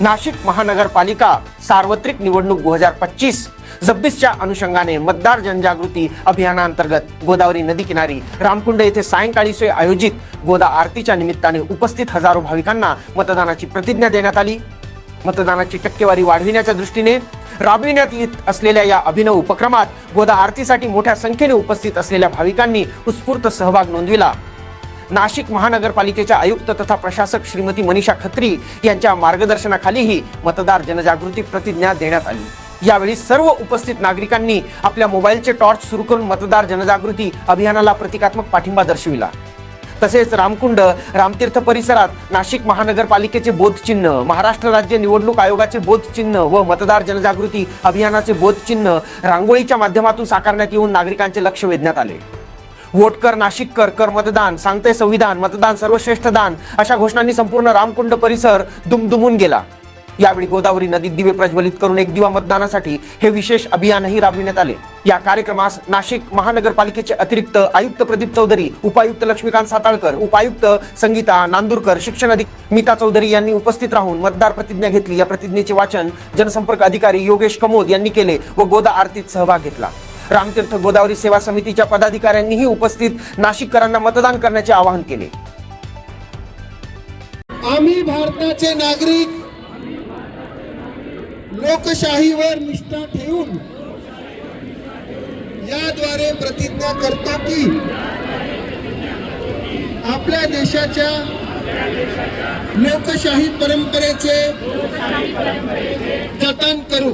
नाशिक महानगरपालिका सार्वत्रिक निवडणूक दोन हजार पच्चीस जब्बीसच्या अनुषंगाने मतदार जनजागृती अभियानांतर्गत गोदावरी नदी किनारी रामकुंड येथे सायंकाळी सोय आयोजित गोदा आरतीच्या निमित्ताने उपस्थित हजारो भाविकांना मतदानाची प्रतिज्ञा देण्यात आली. मतदानाची टक्केवारी वाढविण्याच्या दृष्टीने राबविण्यात येत असलेल्या या अभिनव उपक्रमात गोदा आरतीसाठी मोठ्या संख्येने उपस्थित असलेल्या भाविकांनी उत्स्फूर्त सहभाग नोंदविला. नाशिक महानगरपालिकेच्या आयुक्त तथा प्रशासक श्रीमती मनीषा खत्री यांच्या मार्गदर्शनाखालीही मतदार जनजागृती प्रतिज्ञा देण्यात आली. यावेळी सर्व उपस्थित नागरिकांनी आपल्या मोबाईलचे टॉर्च सुरू करून मतदार जनजागृती अभियानाला प्रतिकात्मक पाठिंबा दर्शविला. तसेच रामकुंड रामतीर्थ परिसरात नाशिक महानगरपालिकेचे बोधचिन्ह महाराष्ट्र राज्य निवडणूक आयोगाचे बोधचिन्ह व मतदार जनजागृती अभियानाचे बोधचिन्ह रांगोळीच्या माध्यमातून साकारण्यात येऊन नागरिकांचे लक्ष वेधण्यात आले. वोट कर नाशिक कर कर मतदान सांगते संविधान मतदान सर्वश्रेष्ठ दान अशा घोषणांनी संपूर्ण रामकुंड परिसर दुमदुमून गेला. यावेळी गोदावरी नदीत दिवे प्रज्वलित करून एक दिवा मतदानासाठी हे विशेष अभियानही राबविण्यात आले. या कार्यक्रमास नाशिक महानगरपालिकेचे अतिरिक्त आयुक्त प्रदीप चौधरी उपायुक्त लक्ष्मीकांत साताळकर उपायुक्त संगीता नांदूरकर शिक्षण अधिक मीता चौधरी यांनी उपस्थित राहून मतदार प्रतिज्ञा घेतली. या प्रतिज्ञेचे वाचन जनसंपर्क अधिकारी योगेश कमोद यांनी केले व गोदा आरतीत सहभाग घेतला. रामतीर्थ गोदावरी सेवा समितीच्या पदाधिकाऱ्यांनीही उपस्थित नाशिककरांना मतदान करण्याचे आवाहन केले. आम्ही भारताचे नागरिक लोकशाहीवर निष्ठा ठेवून याद्वारे प्रतिज्ञा करतो की आपल्या देशाच्या लोकशाही परंपरेचे जतन करू.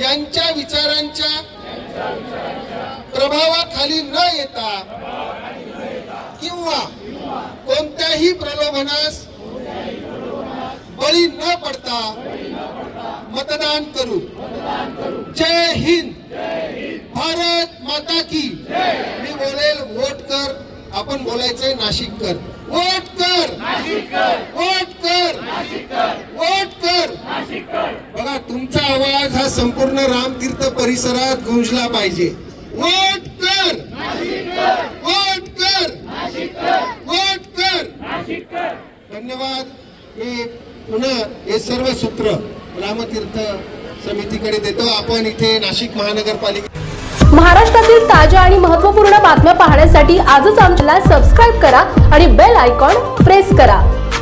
यांच्या विचारांच्या प्रभावाखाली न येता किंवा कोणत्याही प्रलोभनास बळी न पडता मतदान करू. जय हिंद. भारत माता की. मी बोलेल वोट कर. आपण बोलायचंय नाशिक कर. वोट कर वोट कर वोट कर बघा तुमचा आवाज हा संपूर्ण रामतीर्थ परिसरात गुंजला पाहिजे. वोट कर. वोट कर. वोट कर. धन्यवाद. मी पुन्हा हे सर्व सूत्र रामतीर्थ समितीकडे देतो. आपण इथे नाशिक महानगरपालिका महाराष्ट्रातील ताज्या आणि महत्त्वपूर्ण बातम्या पाहण्यासाठी आजच आमच्याला सबस्क्राईब करा आणि बेल आयकॉन प्रेस करा.